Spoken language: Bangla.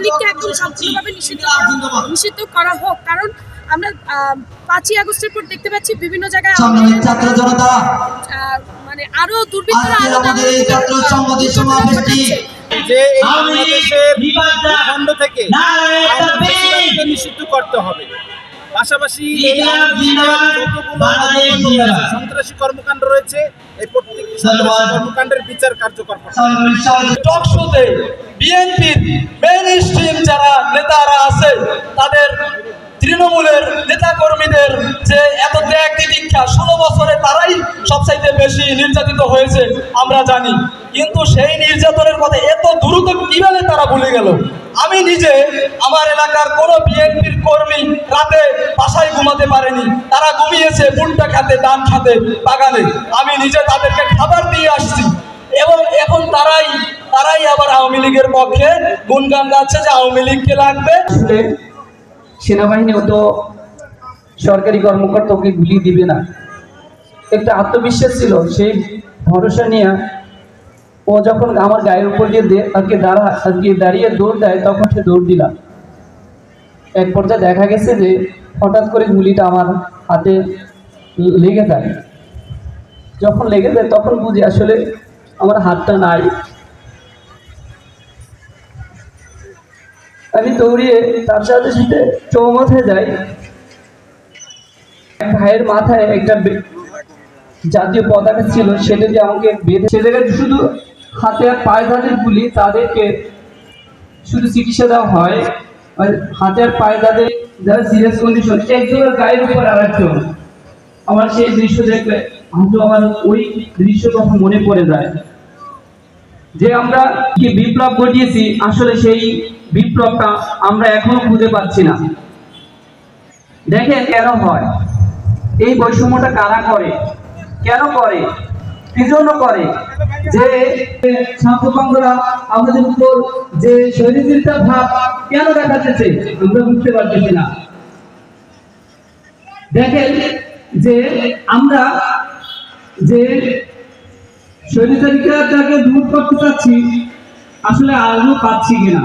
আওয়ামী একদম সম্পূর্ণভাবে নিষিদ্ধ করা- নিষিদ্ধ করা হোক। কারণ আমরা পাঁচই আগস্টের পর দেখতে পাচ্ছি বিভিন্ন জায়গায় মানে আরও দুর্বৃত্তরা সমাবেশটি যে এই আওয়ামী বাংলাদেশের ভূখণ্ড থেকে নিষিদ্ধ করতে হবে। পাশাপাশি সন্ত্রাসী কর্মকাণ্ড রয়েছে এই প্রত্যেকটি ধন্যবাদ। কর্মকাণ্ডের বিচার কার্যকর বিএনপির নেতারা আছে, তাদের তৃণমূলের নেতাকর্মীদের যে এত ত্যাগ তিতিক্ষা, ষোলো বছরে তারাই সবচাইতে বেশি নির্যাতিত হয়েছে, আমরা জানি। কিন্তু সেই নির্যাতনের কথা এত দ্রুত কীভাবে তারা ভুলে গেল? আমি নিজে আমার এলাকার কোনো বিএনপির কর্মী রাতে বাসায় ঘুমাতে পারেনি। তারা ঘুমিয়েছে ভুট্টা খাতে ধান খাতে বাগানে। আমি নিজে তাদেরকে খাবার দিয়ে আসছি। এবং এখন তারাই আওয়ামী লীগের পক্ষে গুনগান গাচ্ছে যে আওয়ামী লীগকে লাগবে। আসলে সেনাবাহিনী তো সরকারি কর্মকর্তা ওকে গুলি দিবে না। একটা আত্মবিশ্বাস ছিল, সেই ভরসা নিয়ে ও যখন আমার গায়ের উপর দিয়ে দে- আর কি দাঁড়া আর কি দাঁড়িয়ে দৌড় দেয়, তখন সে দৌড় দিলাম এক পর্যায়ে দেখা গেছে যে হঠাৎ করে গুলিটা আমার হাতে লেগে যায়। যখন লেগে যায়, তখন বুঝি আসলে আমার হাতটা নাই। আমি দৌড়িয়ে তার সাথে সাথে চৌমাথায় যাই। ভাইয়ের মাথায় একটা জাতীয় পতাকা ছিল, সেটা যে আমাকে বেঁধে সে শুধু হাতে আর পায়ে যাদের গুলি, তাদেরকে শুধু চিকিৎসা দেওয়া হয়। আর হাতে আর পায়ে যাদের যারা সিরিয়াস কন্ডিশন একজনের গায়ের উপর আর একজন আমার সেই দৃশ্য দেখলে হয়তো আমার ওই দৃশ্য কথা মনে পড়ে যায়। যে আমরা কি বিপ্লব ঘটিয়েছি, আসলে সেই বিপ্লবটা আমরা এখনও খুঁজে পাচ্ছি না। দেখেন কেন হয়? এই বৈষম্যটা কারা করে? কেন করে? কি জন্য করে? যে আমাদের উপর যে ভাব কেন আমরা বুঝতে পারতেছি না। দেখেন যে আমরা যে শরীরটাকে দূর করতে চাচ্ছি, আসলে আজও পাচ্ছি কিনা?